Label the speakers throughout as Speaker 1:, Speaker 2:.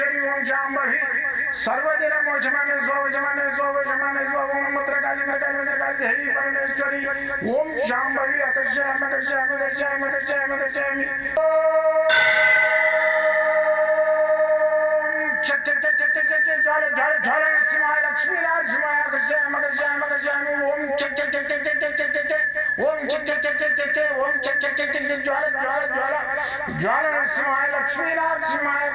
Speaker 1: शरीरं जाम्बहि सर्वदिन मोचमाने स्वजमाने स्वजमाने स्वम मुद्रकाली नरकाली मुद्रकाली देहि परमेश्वरी। ओम जाम्बहि अकर्षयामि अकर्षयामि अकर्षयामि अकर्षयामि अकर्षयामि चक चक चक चक चक ज्वाल ज्वाल ज्वाल, सिंहाय लक्ष्मी नारायण सिंहाय। మగర్జయ మగర్జయ మగర్జయామి ఓం చట్ చట్ చట్ చట్ చట్ చట్ చట్ ఓం చట్ చట్ చట్ చట్ చట్ ఓం జ్వాల నరసింహాయ లక్ష్మీ నరసింహాయ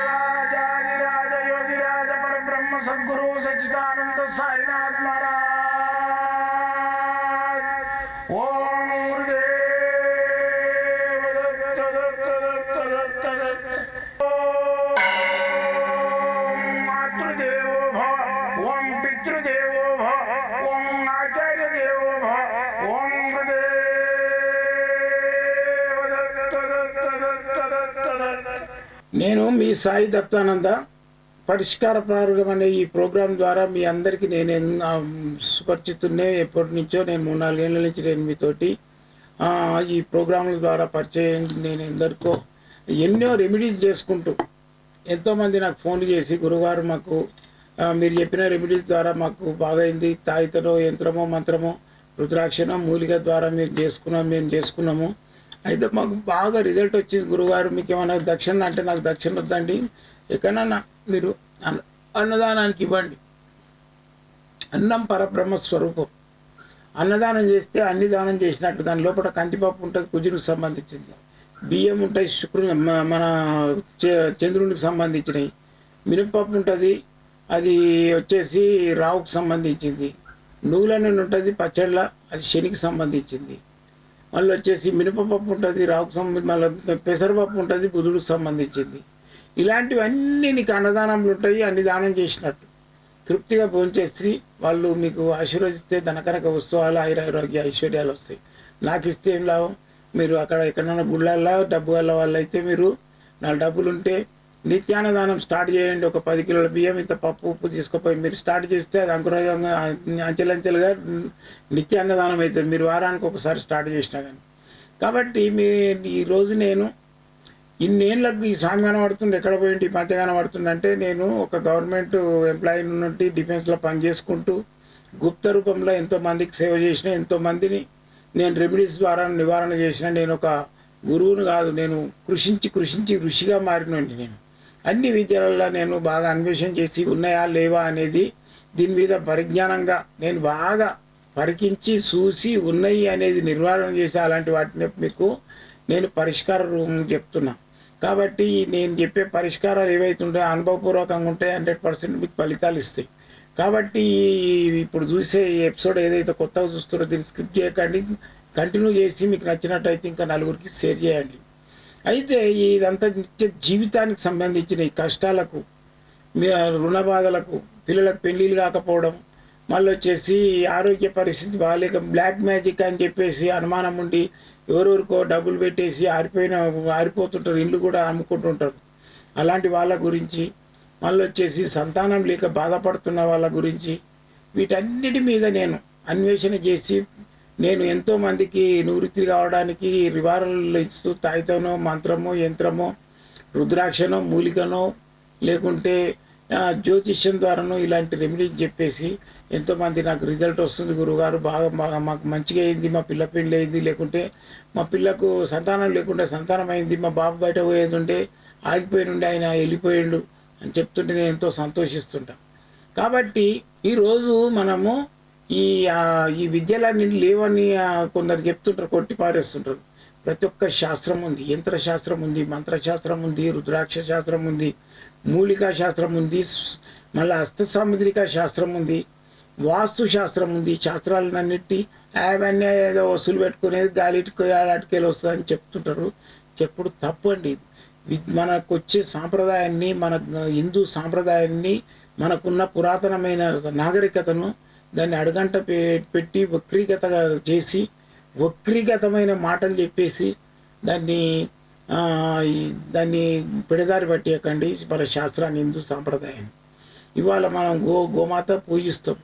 Speaker 1: రాజాది రాజ రాజ పరబ్రహ్మ సద్గురు సచ్చిదానంద
Speaker 2: సాయి మీ సాయి దత్తానంద పరిష్కార ప్రారంభం అనే ఈ ప్రోగ్రాం ద్వారా మీ అందరికీ నేను సుపరిచితున్నే ఎప్పటి నుంచో నేను మూడు నాలుగేళ్ళ నుంచి నేను మీతోటి ఈ ప్రోగ్రాంల ద్వారా పరిచయం నేను ఎందరికో ఎన్నో రెమెడీస్ చేసుకుంటూ ఎంతోమంది నాకు ఫోన్లు చేసి గురుగారు మాకు మీరు చెప్పిన రెమెడీస్ ద్వారా మాకు బాగైంది. తాయితనో యంత్రమో మంత్రమో రుద్రాక్షనో మూలిక ద్వారా మీరు చేసుకున్నాం మేము చేసుకున్నాము. అయితే మాకు బాగా రిజల్ట్ వచ్చింది. గురుగారు మీకు ఏమైనా దక్షిణ అంటే నాకు దక్షిణ వద్దండి. ఎక్కడన్నా మీరు అన్న అన్నదానానికి ఇవ్వండి. అన్నం పరబ్రహ్మ స్వరూపం. అన్నదానం చేస్తే అన్ని దానం చేసినట్టు దాని లోపల కందిపప్పు ఉంటుంది కుజునికి సంబంధించింది. బియ్యం ఉంటాయి శుక్రుని మన చ- చంద్రునికి సంబంధించినవి. మినపప్పు ఉంటుంది అది వచ్చేసి రావుకు సంబంధించింది. నువ్వుల నూనె ఉంటుంది పచ్చళ్ళ అది శనికి సంబంధించింది. మళ్ళీ వచ్చేసి మినపపప్పు ఉంటుంది రావుకు సంబంధించి మళ్ళీ పెసరపప్పు ఉంటుంది బుధుడికి సంబంధించింది. ఇలాంటివన్నీ నీకు అన్నదానంలో ఉంటాయి అన్ని దానం చేసినట్టు. తృప్తిగా భోంచేసి వాళ్ళు మీకు ఆశీర్వదిస్తే ధనకనక ఉత్సవాలు ఆయురారోగ్య ఐశ్వర్యాలు వస్తాయి. నాకు ఇస్తే ఏం లాభం? మీరు అక్కడ ఎక్కడైనా గుళ్ళల్లో డబ్బు వల్ల వాళ్ళు అయితే మీరు నా డబ్బులు ఉంటే నిత్యాన్నదానం స్టార్ట్ చేయండి. ఒక పది కిలోల బియ్యం ఇంత పప్పు ఉప్పు తీసుకుపోయి మీరు స్టార్ట్ చేస్తే అది అంకురంగా అంచెలంచెలుగా నిత్యాన్నదానం అవుతుంది. మీరు వారానికి ఒకసారి స్టార్ట్ చేసినా కానీ. కాబట్టి మీ ఈరోజు నేను ఇన్నేళ్ళకు ఈ స్వామి కనబడుతుంది ఎక్కడ పోయింది ఈ మధ్య కనబడుతుంది నేను ఒక గవర్నమెంట్ ఎంప్లాయీ నుండి డిఫెన్స్లో పనిచేసుకుంటూ గుప్త రూపంలో ఎంతోమందికి సేవ చేసిన ఎంతోమందిని నేను రెమెడీస్ ద్వారా నివారణ చేసిన. నేను ఒక గురువును కాదు నేను కృషించి కృషించి ఋషిగా మారినండి నేను. అన్ని విద్యలలో నేను బాగా అన్వేషణ చేసి ఉన్నాయా లేవా అనేది దీని మీద పరిజ్ఞానంగా నేను బాగా పరికించి చూసి ఉన్నాయి అనేది నిర్వహణ చేసి అలాంటి వాటిని మీకు నేను పరిష్కార రూపం చెప్తున్నా. కాబట్టి నేను చెప్పే పరిష్కారాలు ఏవైతే ఉంటాయో అనుభవపూర్వకంగా ఉంటాయి హండ్రెడ్ పర్సెంట్ మీకు ఫలితాలు ఇస్తాయి. కాబట్టి ఇప్పుడు చూసే ఎపిసోడ్ ఏదైతే కొత్తగా చూస్తున్నారో దీన్ని స్క్రిప్ట్ చేయకండి. కంటిన్యూ చేసి మీకు నచ్చినట్టయితే ఇంకా నలుగురికి షేర్ చేయండి. అయితే ఇదంతా నిత్య జీవితానికి సంబంధించిన ఈ కష్టాలకు మీ రుణ బాధలకు పిల్లలకు పెళ్ళిళ్ళు కాకపోవడం మళ్ళీ వచ్చేసి ఆరోగ్య పరిస్థితి బాగాలేక బ్లాక్ మ్యాజిక్ అని చెప్పేసి అనుమానం ఉండి ఎవరెవరికో డబ్బులు పెట్టేసి ఆరిపోయిన ఆరిపోతుంటారు ఇల్లు కూడా అమ్ముకుంటుంటారు. అలాంటి వాళ్ళ గురించి మళ్ళీ వచ్చేసి సంతానం లేక బాధపడుతున్న వాళ్ళ గురించి వీటన్నిటి మీద నేను అన్వేషణ చేసి నేను ఎంతో మందికి నివృత్తి కావడానికి రివార్లు ఇస్తూ తాయితనో మంత్రమో యంత్రమో రుద్రాక్షనో మూలికనో లేకుంటే జ్యోతిష్యం ద్వారానో ఇలాంటి రెమెడీస్ చెప్పేసి ఎంతోమంది నాకు రిజల్ట్ వస్తుంది గురుగారు బాగా బాగా మాకు మంచిగా అయింది మా పిల్ల పెళ్ళి అయింది లేకుంటే మా పిల్లకు సంతానం లేకుంటే సంతానం అయింది మా బాబు బయట పోయేది ఉంటే ఆగిపోయి ఆయన వెళ్ళిపోయిండు అని చెప్తుంటే నేను ఎంతో సంతోషిస్తుంటాను కాబట్టి ఈరోజు మనము ఈ ఈ విద్యలన్నీ లేవని కొందరు చెప్తుంటారు కొట్టి పారేస్తుంటారు. ప్రతి ఒక్క శాస్త్రం ఉంది. యంత్ర శాస్త్రం ఉంది మంత్రశాస్త్రం ఉంది రుద్రాక్ష శాస్త్రం ఉంది మూలికా శాస్త్రం ఉంది మళ్ళీ హస్తసాముద్రిక శాస్త్రం ఉంది వాస్తు శాస్త్రం ఉంది. శాస్త్రాలన్నిటి అవన్నీ ఏదో వసూలు పెట్టుకునేది గాలిటికి అటుకెళ్ళి వస్తుందని చెప్తుంటారు. చెప్పుడు తప్పు అండి మనకు వచ్చే సాంప్రదాయాన్ని మన హిందూ సాంప్రదాయాన్ని మనకున్న పురాతనమైన నాగరికతను దాన్ని అడుగంట పె- పెట్టి వక్రీగతగా చేసి వక్రీగతమైన మాటలు చెప్పేసి దాన్ని దాన్ని పిడదారి పట్టేయకండి మన శాస్త్రాన్ని హిందూ సాంప్రదాయాన్ని. ఇవాళ మనం గో గోమాత పూజిస్తాం.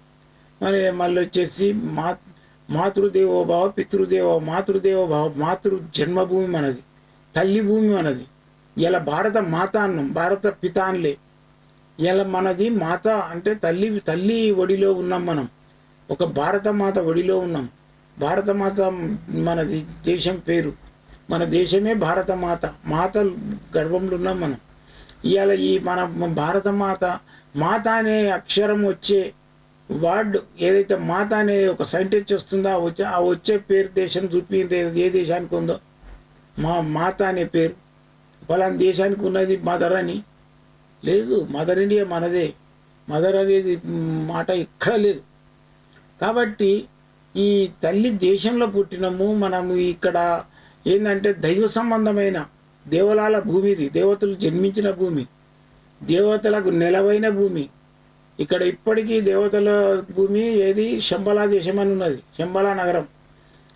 Speaker 2: మరి మళ్ళీ వచ్చేసి మా మాతృదేవోభావ పితృదేవో మాతృదేవోభావ మాతృ జన్మభూమి మనది తల్లి భూమి మనది. ఇలా భారత మాత అన్నం భారత పితాన్లే. ఇలా మనది మాత అంటే తల్లి తల్లి ఒడిలో ఉన్నాం మనం. ఒక భారత మాత ఒడిలో ఉన్నాం. భారత మాత మనది దేశం పేరు. మన దేశమే భారత మాత గర్భంలో ఉన్నాం మనం. ఇవాళ ఈ మన భారత మాత మాత అనే అక్షరం వచ్చే వర్డ్ ఏదైతే మాత అనే ఒక సైంటిస్ట్ వస్తుందో ఆ వచ్చే ఆ వచ్చే పేరు దేశం చూపింది ఏ దేశానికి ఉందో మా మాత అనే పేరు. ఫలాని దేశానికి ఉన్నది మదర్ అని. లేదు మదర్ ఇండియా మనదే. మదర్ అనేది మాట ఎక్కడ లేదు. కాబట్టి ఈ తల్లి దేశంలో పుట్టినము మనము ఇక్కడ ఏంటంటే దైవ సంబంధమైన దేవలాల భూమిది దేవతలు జన్మించిన భూమి. దేవతలకు నెలవైన భూమి. ఇక్కడ ఇప్పటికీ దేవతల భూమి ఏది? శంబలా దేశం అని ఉన్నది. శంబలా నగరం.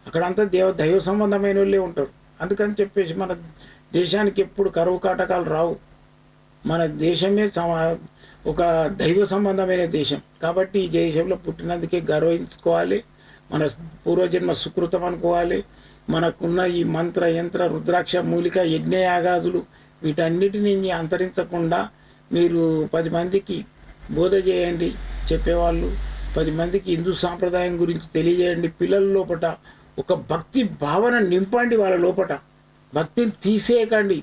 Speaker 2: అక్కడంతా దేవ దైవ సంబంధమైన వాళ్ళే ఉంటారు. అందుకని చెప్పేసి మన దేశానికి ఎప్పుడు కరువు కాటకాలు రావు. మన దేశమే సమా ఒక దైవ సంబంధమైన దేశం. కాబట్టి ఈ దేశంలో పుట్టినందుకే గర్వించుకోవాలి. మన పూర్వజన్మ సుకృతం అనుకోవాలి. మనకున్న ఈ మంత్ర యంత్ర రుద్రాక్ష మూలిక యజ్ఞయాగాదులు వీటన్నిటిని అంతరించకుండా మీరు పది మందికి బోధ చేయండి చెప్పేవాళ్ళు. పది మందికి హిందూ సాంప్రదాయం గురించి తెలియజేయండి. పిల్లల లోపట ఒక భక్తి భావన నింపండి వాళ్ళ లోపట. భక్తిని తీసేయకండి.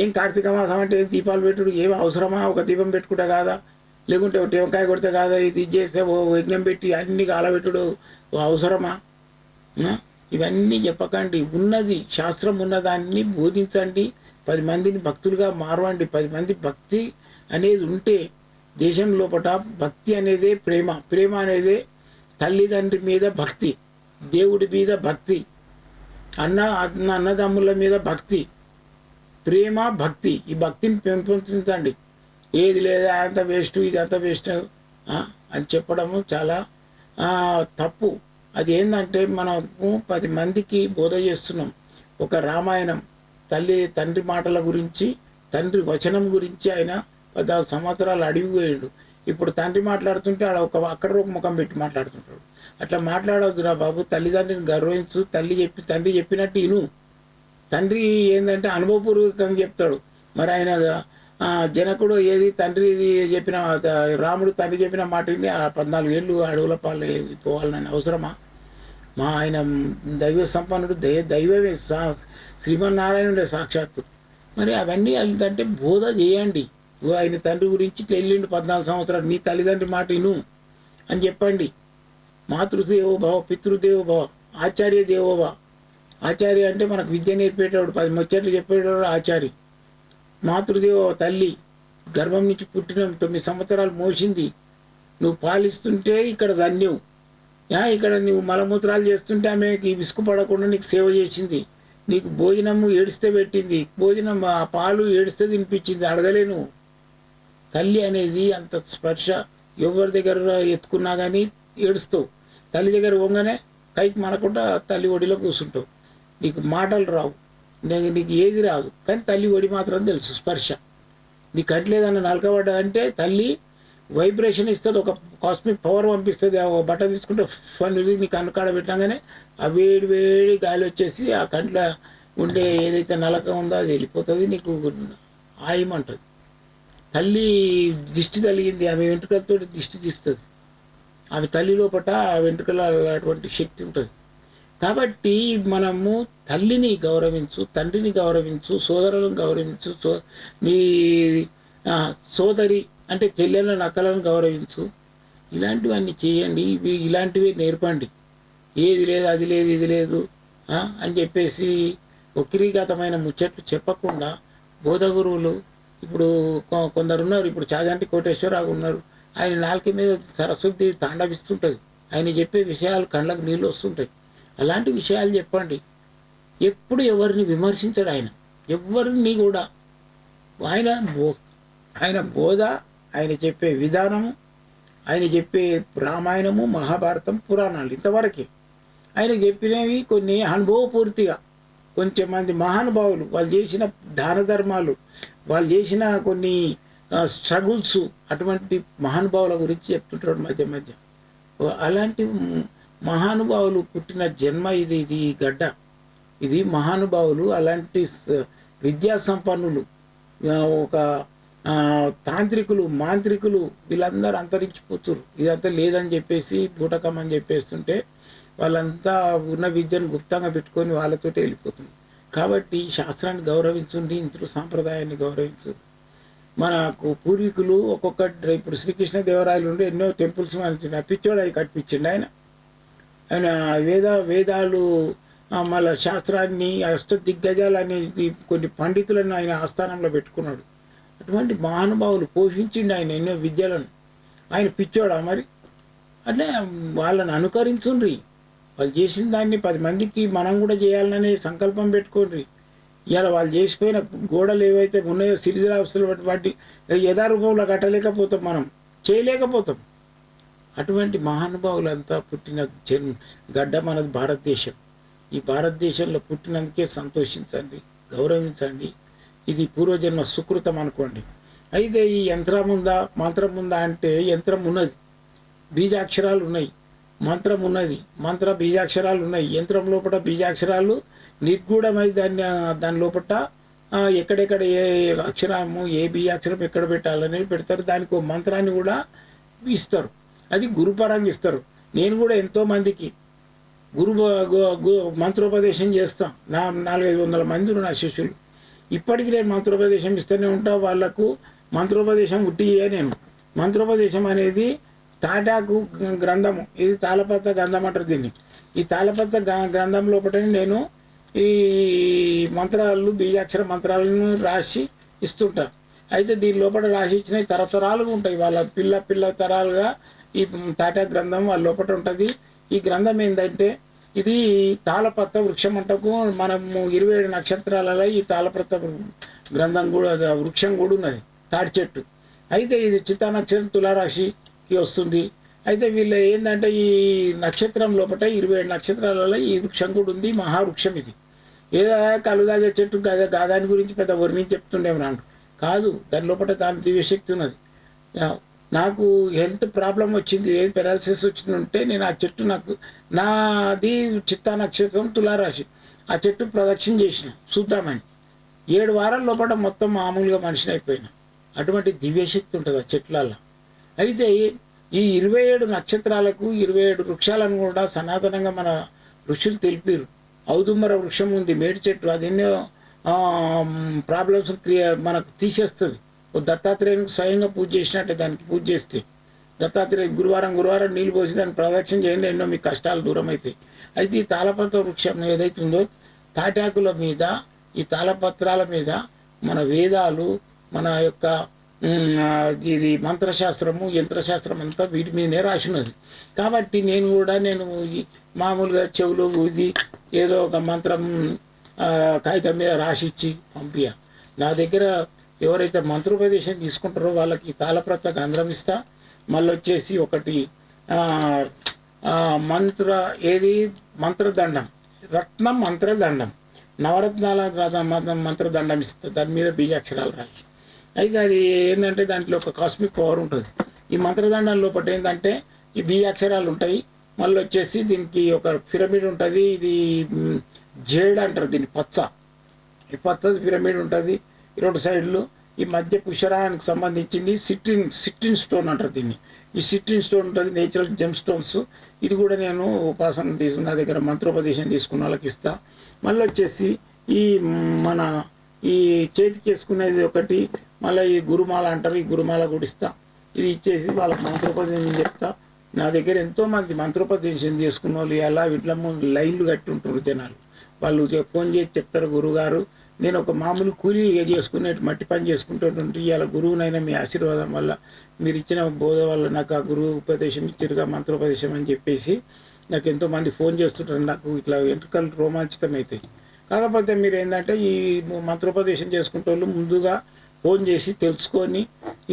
Speaker 2: ఏం కార్తీక మాసం అంటే ఏం దీపాలు పెట్టుడు ఏం అవసరమా? ఒక దీపం పెట్టుకుంటే కాదా? లేకుంటే ఒక టెంకాయ కొడితే కాదా? ఇది చేస్తే ఓ యజ్ఞం పెట్టి అన్ని కాలబెట్టుడు ఓ అవసరమా? ఇవన్నీ చెప్పకండి. ఉన్నది శాస్త్రం ఉన్నదాన్ని బోధించండి. పది మందిని భక్తులుగా మారవండి. పది మంది భక్తి అనేది ఉంటే దేశం లోపట భక్తి అనేదే ప్రేమ. ప్రేమ అనేదే తల్లిదండ్రి మీద భక్తి దేవుడి మీద భక్తి అన్న అన్న అన్నదమ్ముల మీద భక్తి. ప్రేమ భక్తి. ఈ భక్తిని పెంపొందించండి. ఏది లేదా అంత వేస్ట్ ఇది అంత వేస్ట్. అని చెప్పడము చాలా తప్పు. అది ఏంటంటే మనము పది మందికి బోధ చేస్తున్నాం. ఒక రామాయణం తల్లి తండ్రి మాటల గురించి తండ్రి వచనం గురించి ఆయన పద్నాలుగు సంవత్సరాలు అడిగిపోయాడు ఇప్పుడు తండ్రి మాట్లాడుతుంటే ఆడ ఒక అక్కడ ఒక ముఖం పెట్టి మాట్లాడుతుంటాడు. అట్లా మాట్లాడవద్దురా బాబు తల్లిదండ్రిని గౌరవించు తల్లి చెప్పి తండ్రి చెప్పినట్టు ఇను. తండ్రి ఏంటంటే అనుభవపూర్వకంగా చెప్తాడు. మరి ఆయన జనకుడు ఏది తండ్రి ఇది చెప్పిన రాముడు తండ్రి చెప్పిన మాట విని ఆ పద్నాలుగు ఏళ్ళు అడవుల పాలు పోవాలని అవసరమా? మా ఆయన దైవ సంపన్నుడు దైవ దైవమే. సా- శ్రీమన్నారాయణుడే సాక్షాత్తు. మరి అవన్నీ అంటే బోధ చేయండి. ఆయన తండ్రి గురించి ఇట్లా వెళ్ళిండు పద్నాలుగు సంవత్సరాలు నీ తల్లిదండ్రి మాట విను అని చెప్పండి. మాతృదేవో భవ పితృదేవో ఆచార్య దేవోభవ ఆచార్య అంటే మనకు విద్య నేర్పేటోడు పది ముచ్చట్లు చెప్పేటోడు ఆచార్య. మాతృదేవో తల్లి గర్భం నుంచి పుట్టిన తొమ్మిది సంవత్సరాలు మోసింది. నువ్వు పాలిస్తుంటే ఇక్కడ ధన్యం. యా ఇక్కడ నువ్వు మలమూత్రాలు చేస్తుంటే ఆమెకి విసుగు పడకుండా నీకు సేవ చేసింది. నీకు భోజనము ఏడిస్తే పెట్టింది. భోజనం ఆ పాలు ఏడిస్తే తినిపించింది. అడగలేను. తల్లి అనేది అంత స్పర్శ. ఎవరి దగ్గర ఎత్తుకున్నా కానీ ఏడుస్తావు. తల్లి దగ్గర వంగనే కైకి మనకుండా తల్లి ఒడిలో కూర్చుంటావు నీకు మాటలు రావు. నీకు నీకు ఏది రాదు. కానీ తల్లి ఒడి మాత్రం తెలుసు స్పర్శ. నీ కంట్లేదన్న నలకబడ్డదంటే తల్లి వైబ్రేషన్ ఇస్తుంది ఒక కాస్మిక్ పవర్ పంపిస్తుంది ఆ బట్ట తీసుకుంటే ఫన్ నీ కన్ను కాడ పెట్టగానే ఆ వేడి వేడి గాలి వచ్చేసి ఆ కంట్లో ఉండే ఏదైతే నలక ఉందో అది వెళ్ళిపోతుంది నీకు ఆయమంటుంది తల్లి దిష్టి తలిగింది ఆమె వెంట్రుకలతో దిష్టి తీస్తుంది. ఆమె తల్లి లోపట ఆ వెంట్రుకల అటువంటి శక్తి ఉంటుంది. కాబట్టి మనము తల్లిని గౌరవించు తండ్రిని గౌరవించు సోదరులను గౌరవించు సో నీ సోదరి అంటే చెల్లెలను అక్కలను గౌరవించు. ఇలాంటివన్నీ చేయండి. ఇవి ఇలాంటివి నేర్పండి. ఏది లేదు అది లేదు ఇది లేదు అని చెప్పేసి వక్రీగతమైన ముచ్చట్లు చెప్పకుండా బోధ గురువులు ఇప్పుడు కొ- కొందరు ఉన్నారు. ఇప్పుడు చాగంటి కోటేశ్వరరావు ఉన్నారు. ఆయన నాలుక మీద సరస్వతి తాండవిస్తుంటుంది. ఆయన చెప్పే విషయాలు కళ్ళకు నీళ్ళు వస్తుంటాయి. అలాంటి విషయాలు చెప్పండి. ఎప్పుడు ఎవరిని విమర్శించడు ఆయన. ఎవరిని కూడా. ఆయన బో ఆయన బోధ ఆయన చెప్పే విధానము ఆయన చెప్పే రామాయణము మహాభారతం పురాణాలు ఇంతవరకే. ఆయన చెప్పినవి కొన్ని అనుభవపూర్తిగా. కొంచెం మంది మహానుభావులు వాళ్ళు చేసిన దాన ధర్మాలు వాళ్ళు చేసిన కొన్ని స్ట్రగుల్స్ అటువంటి మహానుభావుల గురించి చెప్తుంటారు మధ్య మధ్య. అలాంటి మహానుభావులు పుట్టిన జన్మ ఇది ఇది ఈ గడ్డ. ఇది మహానుభావులు అలాంటి విద్యా సంపన్నులు. ఒక తాంత్రికులు మాంత్రికులు వీళ్ళందరూ అంతరించిపోతున్నారు ఇదంతా లేదని చెప్పేసి బూటకం అని చెప్పేస్తుంటే వాళ్ళంతా ఉన్న విద్యను గుప్తంగా పెట్టుకొని వాళ్ళతోటి వెళ్ళిపోతుంది. కాబట్టి శాస్త్రాన్ని గౌరవించండి ఇంట్లో సాంప్రదాయాన్ని గౌరవించండి మనకు పూర్వీకులు ఒక్కొక్క ఇప్పుడు శ్రీకృష్ణ దేవరాయలు ఉండి ఎన్నో టెంపుల్స్ మన పిచ్చోడు అవి కట్టించిండు ఆయన. ఆయన వేద వేదాలు మళ్ళీ శాస్త్రాన్ని అష్ట దిగ్గజాలు అనేది కొన్ని పండితులను ఆయన ఆస్థానంలో పెట్టుకున్నాడు. అటువంటి మహానుభావులు పోషించిండు ఆయన ఎన్నో విద్యలను. ఆయన పిచ్చోడా మరి? అంటే వాళ్ళని అనుకరించుండ్రి. వాళ్ళు చేసిన దాన్ని పది మందికి మనం కూడా చేయాలనే సంకల్పం పెట్టుకోండి ఇలా వాళ్ళు చేసిపోయిన గోడలు ఏవైతే ఉన్నాయో సిరిదిలాస్తులు వాటి యథారూపంలో కట్టలేకపోతాం మనం. చేయలేకపోతాం. అటువంటి మహానుభావులంతా పుట్టిన జన్ గడ్డ మనది భారతదేశం. ఈ భారతదేశంలో పుట్టినందుకే సంతోషించండి గౌరవించండి. ఇది పూర్వజన్మ సుకృతం అనుకోండి. అయితే ఈ యంత్రం ఉందా మంత్రం ఉందా అంటే యంత్రం ఉన్నది బీజాక్షరాలు ఉన్నాయి మంత్రం ఉన్నది మంత్ర బీజాక్షరాలు ఉన్నాయి యంత్రం లోపల బీజాక్షరాలు నిర్గూఢమై దాన్ని దాని లోపల ఎక్కడెక్కడ ఏ అక్షరము ఏ బీజాక్షరం ఎక్కడ పెట్టాలనేది పెడతారు. దానికి ఒక మంత్రాన్ని కూడా ఇస్తారు. అది గురుపరంగా ఇస్తారు నేను కూడా ఎంతో మందికి గురు మంత్రోపదేశం చేస్తాం. నా నాలుగైదు వందల మంది నా శిష్యులు. ఇప్పటికీ నేను మంత్రోపదేశం ఇస్తూనే ఉంటా. వాళ్ళకు మంత్రోపదేశం ఉట్టియే నేను. మంత్రోపదేశం అనేది తాటాకు గ్రంథము. ఇది తాళపత్ర గ్రంథం అంటారు దీన్ని. ఈ తాళపత్ర గ్రంథం లోపల నేను ఈ మంత్రాలు బీజాక్షర మంత్రాలను రాసి ఇస్తుంటాను అయితే దీని లోపల రాసి ఇచ్చినవి తరతరాలుగా ఉంటాయి. వాళ్ళ పిల్ల పిల్ల తరాలుగా ఈ తాటా గ్రంథం వాళ్ళ లోపల ఉంటుంది. ఈ గ్రంథం ఏంటంటే ఇది తాళపత్ర వృక్షం అంటకు మనము ఇరవై ఏడు నక్షత్రాలలో ఈ తాళపత్ర గ్రంథం కూడా వృక్షం కూడా ఉన్నది తాటి చెట్టు. అయితే ఇది చిత్తా నక్షత్రం తులారాశికి వస్తుంది. అయితే వీళ్ళ ఏంటంటే ఈ నక్షత్రం లోపల ఇరవై ఏడు నక్షత్రాలలో ఈ వృక్షం కూడా ఉంది మహావృక్షం ఇది. ఏదో కలుదాగే చెట్టు కదా కాదాని గురించి పెద్ద వర్ణించి చెప్తుండేమో నాకు కాదు. దాని లోపల దాని దివ్యశక్తి ఉన్నది. నాకు హెల్త్ ప్రాబ్లం వచ్చింది ఏది పెరాలసిస్ వచ్చింది ఉంటే నేను ఆ చెట్టు నాకు నాది చిత్తా నక్షత్రం తులారాశి. ఆ చెట్టు ప్రదక్షిణ చేసిన చూద్దామని. ఏడు వారాల లోపల మొత్తం మామూలుగా మనిషిని అయిపోయినా. అటువంటి దివ్యశక్తి ఉంటుంది ఆ చెట్లలో అయితే ఈ ఇరవై ఏడు నక్షత్రాలకు ఇరవై ఏడు వృక్షాలను కూడా సనాతనంగా మన ఋషులు తెలిపారు ఔదుంబర వృక్షం ఉంది మేడి చెట్టు అది ఎన్నో ప్రాబ్లమ్స్ క్రియ మనకు తీసేస్తుంది. దత్తాత్రేయునికి స్వయంగా పూజ చేసినట్టే దానికి పూజ చేస్తే. దత్తాత్రేయ గురువారం గురువారం నీళ్ళు పోసి దాన్ని ప్రదక్షిణ చేయండి ఎన్నో మీ కష్టాలు దూరం అవుతాయి అయితే ఈ తాళపత్ర వృక్షం ఏదైతే ఉందో తాటాకుల మీద ఈ తాళపత్రాల మీద మన వేదాలు మన యొక్క ఇది మంత్రశాస్త్రము యంత్రశాస్త్రం అంతా వీటి మీదనే రాసినది. కాబట్టి నేను కూడా నేను మామూలుగా చెవులు ఇది ఏదో ఒక మంత్రం కాగితం మీద రాసిచ్చి పంపియ నా దగ్గర ఎవరైతే మంత్రోపదేశం తీసుకుంటారో వాళ్ళకి తాళప్రత గంధ్రం ఇస్తా. మళ్ళీ వచ్చేసి ఒకటి మంత్ర ఏది? మంత్రదండం. రత్నం మంత్రదండం. నవరత్నాల మంత్రదండం ఇస్తా. దాని మీద బీజాక్షరాలు రాసి అయితే అది ఏంటంటే దాంట్లో ఒక కాస్మిక్ పవర్ ఉంటుంది. ఈ మంత్రదండం లోపల ఏంటంటే ఈ బీజాక్షరాలు ఉంటాయి. మళ్ళీ వచ్చేసి దీనికి ఒక పిరమిడ్ ఉంటుంది. ఇది జేడ్ అంటారు దీన్ని పచ్చ. ఈ పచ్చది పిరమిడ్ ఉంటుంది. రెండు సైడ్లు ఈ మధ్య పుష్కరానికి సంబంధించింది సిట్రిన్ సిట్రిన్ స్టోన్ అంటారు దీన్ని. ఈ సిట్రిన్ స్టోన్ ఉంటుంది నేచురల్ జెమ్ స్టోన్స్ ఇది కూడా నేను ఉపాసన తీసుకున్న నా దగ్గర మంత్రోపదేశం తీసుకున్న వాళ్ళకి ఇస్తా. మళ్ళీ వచ్చేసి ఈ మన ఈ చేతికి వేసుకునేది ఒకటి మళ్ళీ ఈ గురుమాల అంటారు ఈ గురుమాల కూడా ఇస్తా. ఇది ఇచ్చేసి వాళ్ళకి మంత్రోపదేశం చెప్తా. నా దగ్గర ఎంతోమంది మంత్రోపదేశం చేసుకున్న వాళ్ళు ఎలా వీటిలో లైన్లు కట్టి ఉంటారు జనాలు. వాళ్ళు ఫోన్ చేసి చెప్తారు గురుగారు నేను ఒక మామూలు కూలీ చేసుకునే మట్టి పని చేసుకుంటుంటే ఇవాళ గురువునైనా మీ ఆశీర్వాదం వల్ల మీరు ఇచ్చిన బోధ వల్ల నాకు ఆ గురువు ఉపదేశం ఇచ్చిరుగా మంత్రోపదేశం అని చెప్పేసి నాకు ఎంతో మంది ఫోన్ చేస్తుంటారు. నాకు ఇట్లా వెంట్రుకలు రోమాంచితం అవుతాయి కాకపోతే మీరు ఏంటంటే ఈ మంత్రోపదేశం చేసుకుంటే వాళ్ళు ముందుగా ఫోన్ చేసి తెలుసుకొని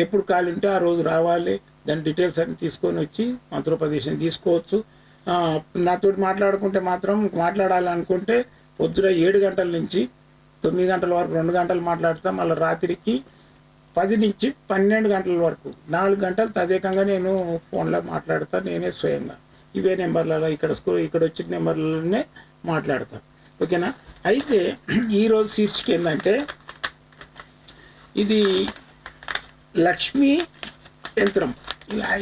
Speaker 2: ఎప్పుడు ఖాళీ ఉంటే ఆ రోజు రావాలి. దాని డీటెయిల్స్ అన్ని తీసుకొని వచ్చి మంత్రోపదేశం తీసుకోవచ్చు. నాతోటి మాట్లాడుకుంటే మాత్రం మాట్లాడాలనుకుంటే పొద్దున ఏడు గంటల నుంచి తొమ్మిది గంటల వరకు రెండు గంటలు మాట్లాడతాం మళ్ళీ రాత్రికి పది నుంచి పన్నెండు గంటల వరకు. నాలుగు గంటలు తదేకంగా నేను ఫోన్లో మాట్లాడతా నేనే స్వయంగా. ఇవే నెంబర్లలో ఇక్కడ స్కూల్ ఇక్కడ వచ్చిన నెంబర్లలోనే మాట్లాడతా. ఓకేనా? అయితే ఈరోజు శీర్షిక ఏంటంటే ఇది లక్ష్మీ యంత్రం.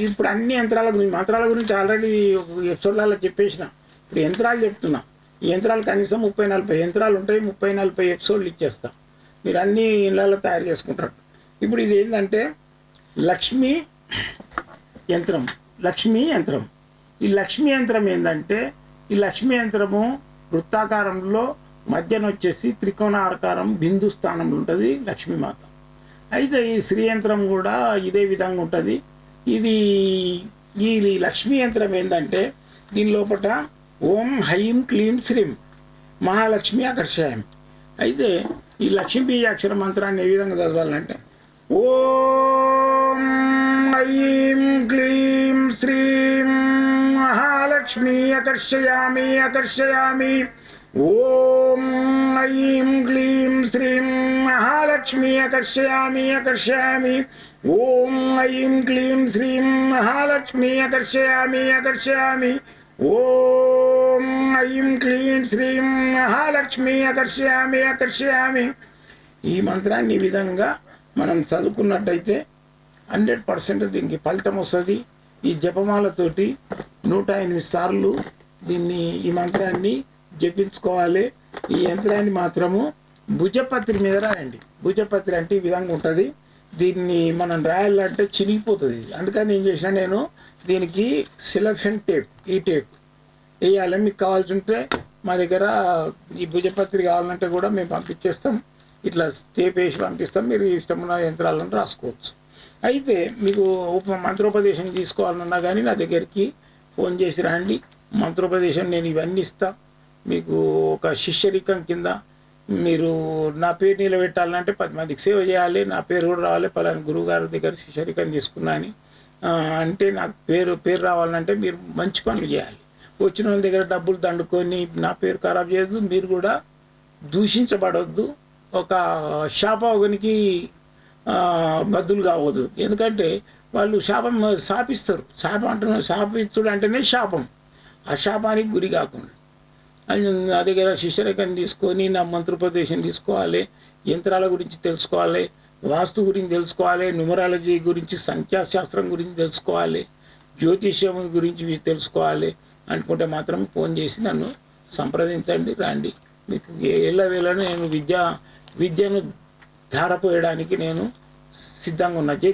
Speaker 2: ఇప్పుడు అన్ని యంత్రాల గురించి మంత్రాల గురించి ఆల్రెడీ ఎపిసోడ్లలో చెప్పేసిన. ఇప్పుడు యంత్రాలు చెప్తున్నా. ఈ యంత్రాలు కనీసం ముప్పై నలభై యంత్రాలు ఉంటాయి ముప్పై నలభై ఎపిసోడ్లు ఇచ్చేస్తాం. మీరు అన్ని ఇళ్ళలో తయారు చేసుకుంటారు. ఇప్పుడు ఇది ఏంటంటే లక్ష్మీ యంత్రం లక్ష్మీ యంత్రం. ఈ లక్ష్మీ యంత్రం ఏంటంటే ఈ లక్ష్మీ యంత్రము వృత్తాకారంలో మధ్యన వచ్చేసి త్రికోణాకారం బిందు స్థానంలో ఉంటుంది లక్ష్మీమాత అయితే ఈ శ్రీ యంత్రం కూడా ఇదే విధంగా ఉంటుంది. ఇది ఈ లక్ష్మీ యంత్రం ఏంటంటే దీని లోపల ఓం హైం క్లీం శ్రీం మహాలక్ష్మి ఆకర్షాయం అయితే ఈ లక్ష్మీ బీజాక్షర మంత్రాన్ని ఏ విధంగా చదవాలంటే ఓం ఐం క్లీం శ్రీం మహాలక్ష్మి ఆకర్షయామి ఆకర్షయామి. ఓం ఐం క్లీం శ్రీం మహాలక్ష్మి ఆకర్షయామి ఆకర్షయామి. ఓం ఐం క్లీం శ్రీం మహాలక్ష్మి ఆకర్షయామి ఆకర్షయామి. ఓం ఐం క్లీం శ్రీం మహాలక్ష్మి ఆకర్షయామి ఆకర్షయామి. ఈ మంత్రాన్ని ఈ విధంగా మనం చదువుకున్నట్టయితే హండ్రెడ్ పర్సెంట్ దీనికి ఫలితం వస్తుంది. ఈ జపమాలతోటి నూట ఎనిమిది సార్లు దీన్ని ఈ మంత్రాన్ని జపించుకోవాలి. ఈ యంత్రాన్ని మాత్రము భుజపత్రి మీద రాయండి. భుజపత్రి అంటే ఈ విధంగా ఉంటుంది. దీన్ని మనం రాయాలంటే చినిగిపోతుంది. అందుకని ఏం చేసిన నేను దీనికి సిలక్షన్ టేప్ ఈ టేప్ వేయాలి మీకు కావాల్సి ఉంటే మా దగ్గర ఈ భుజపత్రి కావాలంటే కూడా మేము పంపించేస్తాం. ఇట్లా స్టేప్ వేసి పంపిస్తాం. మీరు ఇష్టమున్న యంత్రాలను రాసుకోవచ్చు. అయితే మీకు ఉప మంత్రోపదేశం తీసుకోవాలన్నా కానీ నా దగ్గరికి ఫోన్ చేసి రండి. మంత్రోపదేశం నేను ఇవన్నీ ఇస్తా. మీకు ఒక శిష్యరికం కింద మీరు నా పేరు నిలబెట్టాలంటే పది మందికి సేవ చేయాలి. నా పేరు కూడా రావాలి. పలాని గురువు గారి దగ్గర శిష్యరికం తీసుకున్నా అని. అంటే నాకు పేరు పేరు రావాలంటే మీరు మంచి పనులు చేయాలి. వచ్చిన వాళ్ళ దగ్గర డబ్బులు దండుకొని నా పేరు ఖరాబ్ చేయొద్దు మీరు కూడా దూషించబడవద్దు ఒక శాపవనికి బద్దులు కావద్దు. ఎందుకంటే వాళ్ళు శాపం శాపిస్తారు. శాపం అంటున్నారు శాపిస్తుడు అంటేనే శాపం. ఆ శాపానికి గురి కాకుండా. నా దగ్గర శిష్యరేఖను తీసుకొని నా మంత్రోపదేశం తీసుకోవాలి యంత్రాల గురించి తెలుసుకోవాలి వాస్తు గురించి తెలుసుకోవాలి న్యూమరాలజీ గురించి సంఖ్యాశాస్త్రం గురించి తెలుసుకోవాలి జ్యోతిష్యం గురించి తెలుసుకోవాలి అనుకుంటే మాత్రం ఫోన్ చేసి నన్ను సంప్రదించండి రండి. మీకు ఏళ్ళ వేళ నేను విద్య విద్యను ధారపోయడానికి నేను సిద్ధంగా ఉన్నా. జై